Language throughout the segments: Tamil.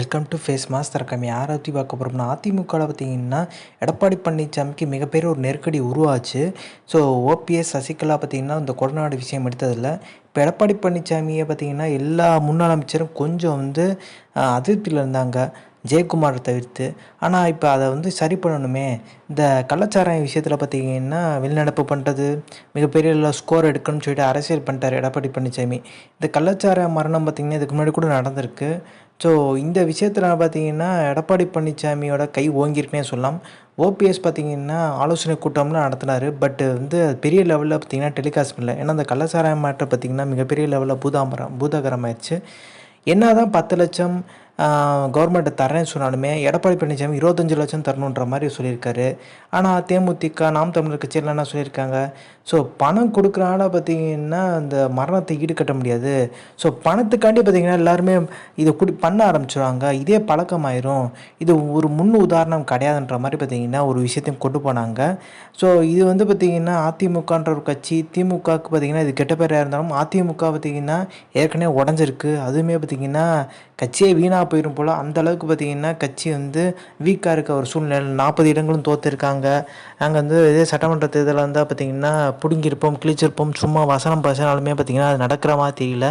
வெல்கம் டு ஃபேஸ் மாஸ்டர் கம்மி யாரை பற்றி பார்க்க போகிறோம்னா அதிமுகவில் பார்த்திங்கன்னா எடப்பாடி பழனிசாமிக்கு மிகப்பெரிய ஒரு நெருக்கடி உருவாச்சு. ஸோ ஓபிஎஸ் சசிகலா பார்த்தீங்கன்னா இந்த கொடநாடு விஷயம் எடுத்ததில்ல. இப்போ எடப்பாடி பழனிசாமியை பார்த்தீங்கன்னா எல்லா முன்னாள் அமைச்சரும் கொஞ்சம் வந்து அதிருப்தியில் இருந்தாங்க. ஜெயக்குமாரை தவிர்த்து. ஆனால் இப்போ அதை வந்து சரி பண்ணணுமே. இந்த கள்ளச்சாராய விஷயத்தில் பார்த்தீங்கன்னா வெளிநடப்பு பண்ணுறது மிகப்பெரிய ஸ்கோர் எடுக்கணும்னு சொல்லிட்டு அரசியல் பண்ணிட்டார் எடப்பாடி பழனிசாமி இந்த கள்ளச்சாராய மரணம் பார்த்திங்கன்னா இதுக்கு முன்னாடி கூட நடந்திருக்கு. ஸோ இந்த விஷயத்தில் பார்த்தீங்கன்னா எடப்பாடி பழனிசாமியோட கை ஓங்கியிருக்குனே சொல்லலாம். ஓபிஎஸ் பார்த்தீங்கன்னா ஆலோசனை கூட்டம்லாம் நடத்தினார். பட் வந்து அது பெரிய லெவலில் பார்த்தீங்கன்னா டெலிகாஸ்ட் பண்ணல. ஏன்னா அந்த கள்ளசாராய மாற்றம் பார்த்தீங்கன்னா மிகப்பெரிய லெவலில் பூதாமரம் பூதாகரமாயிருச்சு என்ன தான் பத்து லட்சம் கவர்மெண்ட்டை தரேன்னு சொன்னாலுமே எடப்பாடி பழனிசாமி இருபத்தஞ்சு லட்சம் தரணுன்ற மாதிரி சொல்லியிருக்காரு. ஆனால் தேமுதிக நாம் தமிழர் கட்சியில் என்ன சொல்லியிருக்காங்க? ஸோ பணம் கொடுக்குறனால பார்த்தீங்கன்னா அந்த மரணத்தை ஈடுகட்ட முடியாது. ஸோ பணத்துக்காண்டி பார்த்தீங்கன்னா எல்லாருமே இதை குடி பண்ண ஆரம்பிச்சிடுவாங்க இதே பழக்கமாயிரும். இது ஒரு முன் உதாரணம் கிடையாதுன்ற மாதிரி பார்த்தீங்கன்னா ஒரு விஷயத்தையும் கொண்டு போனாங்க. ஸோ இது வந்து பார்த்தீங்கன்னா அதிமுகன்ற ஒரு கட்சி திமுகவுக்கு பார்த்திங்கன்னா இது கெட்ட பேராக இருந்தாலும் அதிமுக பார்த்தீங்கன்னா ஏற்கனவே உடஞ்சிருக்கு. அதுவுமே பார்த்தீங்கன்னா கட்சியே வீணாக போயிடும் போல். அந்த அளவுக்கு பார்த்தீங்கன்னா கட்சி வந்து வீக்காக இருக்க ஒரு சூழ்நிலை நாற்பது இடங்களும் தோற்றுருக்காங்க நாங்கள் வந்து இதே சட்டமன்ற தேர்தலில் இருந்தால் பார்த்தீங்கன்னா பிடுங்கிருப்போம் கிழிச்சிருப்போம் சும்மா வசனம் பேசினாலுமே பார்த்திங்கன்னா அது நடக்கிற மாதிரி தெரியல.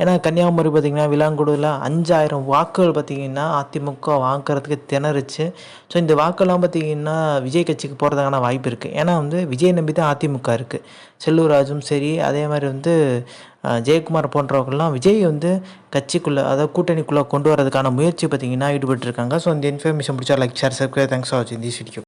ஏன்னா கன்னியாகுமரி பார்த்திங்கன்னா விலாங்குடியில் அஞ்சாயிரம் வாக்குகள் பார்த்திங்கன்னா அதிமுக வாங்குறதுக்கு திணறுச்சு. ஸோ இந்த வாக்கெல்லாம் பார்த்திங்கன்னா விஜய் கட்சிக்கு போகிறதுக்கான வாய்ப்பு இருக்குது ஏன்னா வந்து விஜய் நம்பி தான் அதிமுக இருக்குது செல்லூர் ராஜும் சரி அதே மாதிரி வந்து ஜெயக்குமார் போன்றவர்கள்லாம் விஜய் வந்து கட்சிக்குள்ளே அதாவது கூட்டணிக்குள்ளே கொண்டு வரதுக்கான முயற்சி பார்த்திங்கன்னா ஈடுபட்டிருக்காங்க. ஸோ இந்த இன்ஃபர்மேஷன் பிடிச்சா like share subscribe thanks for வாட்சிங் திஸ் வீடியோ